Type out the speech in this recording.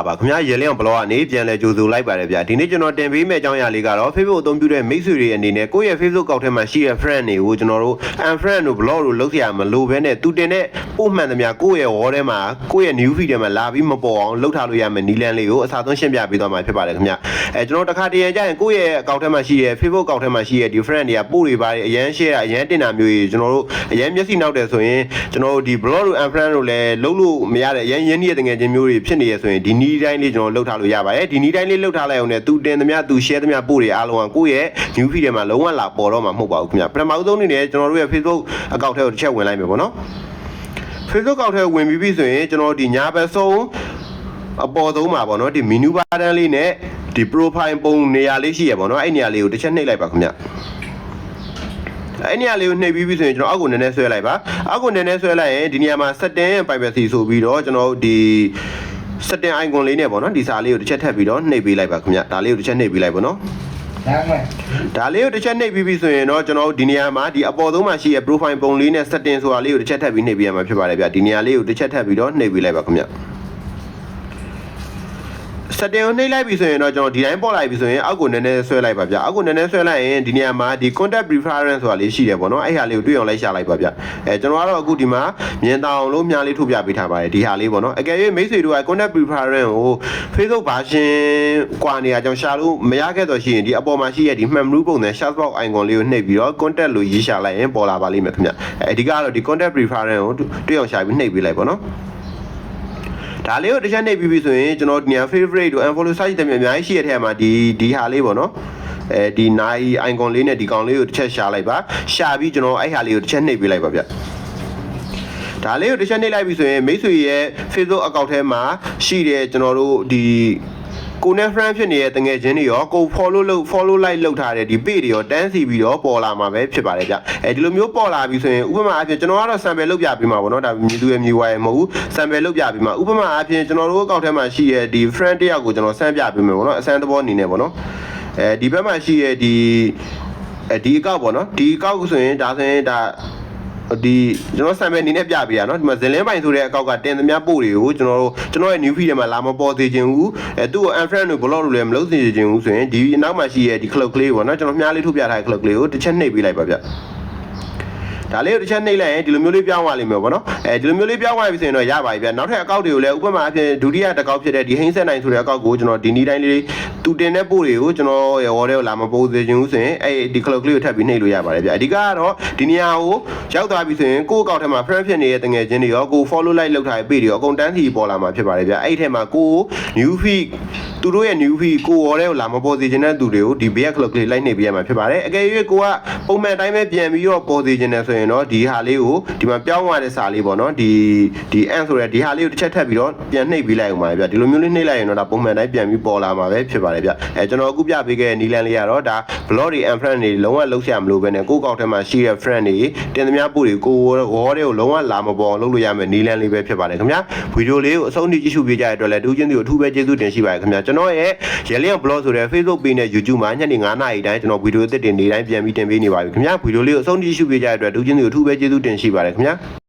အာပါခင်ဗျာရေလင်းအောင်ဘလော့ကနေပြန်လဲကြိုဆိုလိုက်ပါတယ်ဗျာဒီနေ့ကျွန်တော်တင်ပေးမယ့်အကြောင်းအရာလေးကတော့ Facebook အသုံးပြုတဲ့မိတ်ဆွေတွေအနေနဲ့ကိုယ့်ရဲ့ Facebook ကောက်ထဲမှာရှိတဲ့ friend တွေကိုကျွန်တော်တို့ unfriend တို့ block တို့လုပ်စရာမလိုဘဲနဲ့သူတင်တဲ့ပို့မှန်သမျှကိုယ့်ရဲ့ wall ထဲမှာကိုယ့်ရဲ့ new feed ထဲမှာလာပြီးမပေါ်အောင်လှုပ်ထားလို့ရမယ့်နီလန်လေးကိုအစားသွင်းရှင်းပြပေးသွားမှာဖြစ်ပါတယ်ခင်ဗျာအဲကျွန်တော်တခါတရံကြရင်ကိုယ့်ရဲ့ကောက်ထဲမှာရှိတဲ့ Facebook ကောက်ထဲမှာရှိတဲ့ different တွေကပို့တွေပါတယ်အရန် share အရန်တင်တာမျိုးကြီးကျွန်တော်တို့အရန်မျက်စိနောက်တယ်ဆိုရင်ကျွန်တော်တို့ဒီ block တို့ unfriend တို့လည်းလှုပ်လို့မရတဲ့အရန်ရင်းနှီးတဲ့ငွေချင်းမျိုးတွေဖြစ်နေရဆိုရင်ဒီနီတိုင်းလေးကျွန်တော်လုပ်ထားလို့ရပါတယ်ဒီနီးတိုင်းလေးလုပ်ထားလိုက်အောင်နဲ့သူတင်သမျှသူ share သမျှပို့တွေအားလုံးကကိုယ့်ရဲ့ new feed ထဲမှာလုံးဝလာပေါ်တော့မှာမဟုတ်ပါဘူးခင်ဗျာပထမဦးဆုံးအနေနဲ့ကျွန်တော်တို့ရဲ့ Facebook အကောင့်ထဲကိုတစ်ချက်ဝင်လိုက်မယ်ပေါ့နော် Facebook ကောက်ထဲဝင်ပြီးပြီဆိုရင်ကျွန်တော်ဒီညာဘက်ဆုံးအပေါ်ဆုံးမှာပေါ့နော်ဒီ menu button လေးနဲ့ဒီ profile ပုံနေရာလေးရှိရပေါ့နော်အဲ့နေရာလေးကိုတစ်ချက်နှိပ်လိုက်ပါခင်ဗျအဲ့နေရာလေးကိုနှိပ်ပြီးပြီဆိုရင်ကျွန်တော်အောက်ကိုနည်းနည်းဆွဲလိုက်ပါအောက်ကိုနည်းနည်းဆွဲလိုက်ရင်ဒီနေရာမှာ setting privacy ဆိုပြီးတော့ကျွန်တော်ဒီ setting icon လေးနဲ့ပေါ့နော်ဒီစာလေးကိုတစ်ချက်ထပ်ပြီးတော့နှိပ်ပေးလိုက်ပါခင်ဗျဒါလေးကိုတစ်ချက်နှိပ်ပေးလိုက်ပေါ့နော်ဒါမှမဟုတ်ဒါလေးကိုတစ်ချက်နှိပ်ပြီးပြီဆိုရင်တော့ကျွန်တော်တို့ဒီနေရာမှာဒီအပေါ်ဆုံးမှာရှိတဲ့ profile ပုံလေးနဲ့ setting ဆိုတာလေးကိုတစ်ချက်ထပ်ပြီးနှိပ်ပေးရမှာဖြစ်ပါတယ်ဗျဒီနေရာလေးကိုတစ်ချက်ထပ်ပြီးတော့နှိပ်ပေးလိုက်ပါခင်ဗျ setting ကိုနှိပ်လိုက်ပြီဆိုရင်တော့ကျွန်တော်ဒီတိုင်းပေါ်လိုက်ပြီဆိုရင်အောက်ကိုနည်းနည်းဆွဲလိုက်ပါဗျအောက်ကိုနည်းနည်းဆွဲလိုက်ရင်ဒီနေရာမှာဒီ contact preference ဆိုတာလေးရှိတယ်ပေါ့နော်အဲ့ဟာလေးကိုတွေ့အောင်လိုက်ရှာလိုက်ပါဗျအဲကျွန်တော်ကတော့အခုဒီမှာမြင်တောင်လို့မြားလေးထုတ်ပြပေးထားပါတယ်ဒီဟာလေးပေါ့နော်အကယ်၍မိတ်ဆွေတို့က contact preference ကို Facebook version ကွာနေရကြောင်ရှာလို့မရခဲ့တော့ရှိရင်ဒီအပေါ်မှာရှိရဒီမှန်မှုပုံစံ search box icon လေးကိုနှိပ်ပြီးတော့ contact လို့ရေးရှာလိုက်ရင်ပေါ်လာပါလိမ့်မယ်ခင်ဗျအဲအဓိကတော့ဒီ contact preference ကိုတွေ့အောင်ရှာပြီးနှိပ်ပေးလိုက်ပေါ့နော် ဒါလေးကိုတစ်ချက်နှိပ်ပြီးပြီဆိုရင်ကျွန်တော်ဒီနေရာ favorite တို့ unfollow site တည်းအများကြီးရှိရတဲ့ထဲမှာဒီဒီဟာလေးပေါ့နော်အဲဒီနိုင် icon လေးနဲ့ဒီကောင်လေးကိုတစ်ချက်ရှာလိုက်ပါရှာပြီးကျွန်တော်အဲ့ဟာလေးကိုတစ်ချက်နှိပ်ပေးလိုက်ပါဗျဒါလေးကိုတစ်ချက်နှိပ်လိုက်ပြီဆိုရင်မိတ်ဆွေရဲ့ Facebook account ထဲမှာရှိတဲ့ကျွန်တော်တို့ဒီ ကိုနဲ့ friend ဖြစ်နေတဲ့တငယ်ချင်းတွေရောကို follow လုပ် follow like လုပ်ထားတဲ့ဒီ page တွေရောတန်းစီပြီးတော့ပေါ်လာမှာပဲဖြစ်ပါတယ်ဗျအဲဒီလိုမျိုးပေါ်လာပြီဆိုရင်ဥပမာအဖြစ်ကျွန်တော်ကတော့ sample လုပ်ပြပေးမှာပေါ့နော်ဒါမြည်သူရဲ့မြည်ဝါရဲ့မဟုတ်ဘူး sample လုပ်ပြပေးမှာဥပမာအဖြစ်ကျွန်တော်တို့အကောင့်ထဲမှာရှိရဲ့ဒီ friend တယောက်ကိုကျွန်တော်ဆန်းပြပေးမယ်ပေါ့နော်အစမ်းသဘောအနေနဲ့ပေါ့နော်အဲဒီဘက်မှာရှိရဲ့ဒီအဲဒီအကောင့်ပေါ့နော်ဒီအကောင့်ကိုဆိုရင်ဒါဆိုရင်ဒါ ဒီကျွန်တော် sample အနေနဲ့ပြပေးရနော်ဒီမှာဇလင်းပိုင်ဆိုတဲ့အကောက်ကတင်သမျှပို့တွေကိုကျွန်တော်တို့ကျွန်တော်ရဲ့ new feed ထဲမှာလာမပေါ်သေးခြင်းဘူးအဲသူ့ကို unfriend တို့ block လို့လည်းမလုပ်သေးခြင်းဘူးဆိုရင်ဒီအနောက်မှာရှိရဲ့ဒီ cloud ကလေးပေါ့နော်ကျွန်တော်မြားလေးထုတ်ပြထားတဲ့ cloud ကလေးကိုတစ်ချက်နှိပ်ပေးလိုက်ပါဗျ ဒါလေးကိုတစ်ချက်နှိပ်လိုက်ရင်ဒီလိုမျိုးလေးပြောင်းသွားလိမ့်မယ်ပေါ့နော်အဲဒီလိုမျိုးလေးပြောင်းသွားပြီဆိုရင်တော့ရပါပြီဗျနောက်ထပ်အကောက်တွေကိုလည်းဥပမာအဖြစ်ဒုတိယတစ်ကောက်ဖြစ်တဲ့ဒီဟိန်းဆက်နိုင်ဆိုတဲ့အကောက်ကိုကျွန်တော်ဒီနေ့တိုင်းလေးတူတင်တဲ့ပို့တွေကိုကျွန်တော်ရော်တဲ့ကိုလာမပို့သေးခြင်းဘူးဆိုရင်အဲဒီ cloud ကလေးကိုထပ်ပြီးနှိပ်လို့ရပါတယ်ဗျအဓိကကတော့ဒီနေရာကိုရောက်သွားပြီဆိုရင်ကိုယ့်အကောက်ထဲမှာ friend ဖြစ်နေတဲ့တငယ်ချင်းတွေရောကို follow like လုပ်ထားတဲ့ page တွေရောအကုန်တန်းစီပေါ်လာမှာဖြစ်ပါတယ်ဗျအဲ့ဒီထဲမှာကို new feed သူတို့ရဲ့ new feed ကိုရော်တဲ့ကိုလာမပေါ်သေးခြင်းတဲ့သူတွေကိုဒီ back clock လေးလိုက်နှိပ်ပေးရမှာဖြစ်ပါတယ်အကယ်၍ကိုကပုံမှန်တိုင်းပဲပြန်ပြီးတော့ပေါ်သေးခြင်းနဲ့ဆိုရင်တော့ဒီဟာလေးကိုဒီမှာပြောင်းသွားတဲ့စာလေးပေါ့နော်ဒီဒီ ant ဆိုတဲ့ဒီဟာလေးကိုတစ်ချက်ထပ်ပြီးတော့ပြန်နှိပ်ပေးလိုက်အောင်ပါဗျဒီလိုမျိုးလေးနှိပ်လိုက်ရင်တော့ဒါပုံမှန်တိုင်းပြန်ပြီးပေါ်လာမှာပဲဖြစ်ပါတယ်ဗျအဲကျွန်တော်အခုပြပေးခဲ့တဲ့နီလန်လေးကတော့ဒါ blog တွေ and friend တွေလုံးဝလုံးရှာမလို့ပဲနဲ့ကိုယ့်ကောက်ထဲမှာရှိတဲ့ friend တွေတင်သမျှပို့တွေကိုဝေါ်တွေကိုလုံးဝလာမပေါ်လုပ်လို့ရမယ်နီလန်လေးပဲဖြစ်ပါတယ်ခင်ဗျာဗီဒီယိုလေးကိုအဆုံးထိကြည့်ရှုပေးကြတဲ့အတွက်လည်းဒူးချင်းစီကိုအထူးပဲကျေးဇူးတင်ရှိပါတယ်ခင်ဗျာကျွန်တော်ရဲ့ရလျံ blog ဆိုတဲ့ Facebook page နဲ့ YouTube မှာညနေ9:00နာရီတိုင်းကျွန်တော်ဗီဒီယိုအသစ်တင်နေတိုင်းပြန်ပြီးတင်ပေးနေပါပြီခင်ဗျာဗီဒီယိုလေးကိုအဆုံးထိကြည့်ရှုပေးကြတဲ့အတွက်ဒူးချင်းစီကိုအထူးပဲကျေးဇူးတင်ရှိပါတယ်ခင်ဗျာ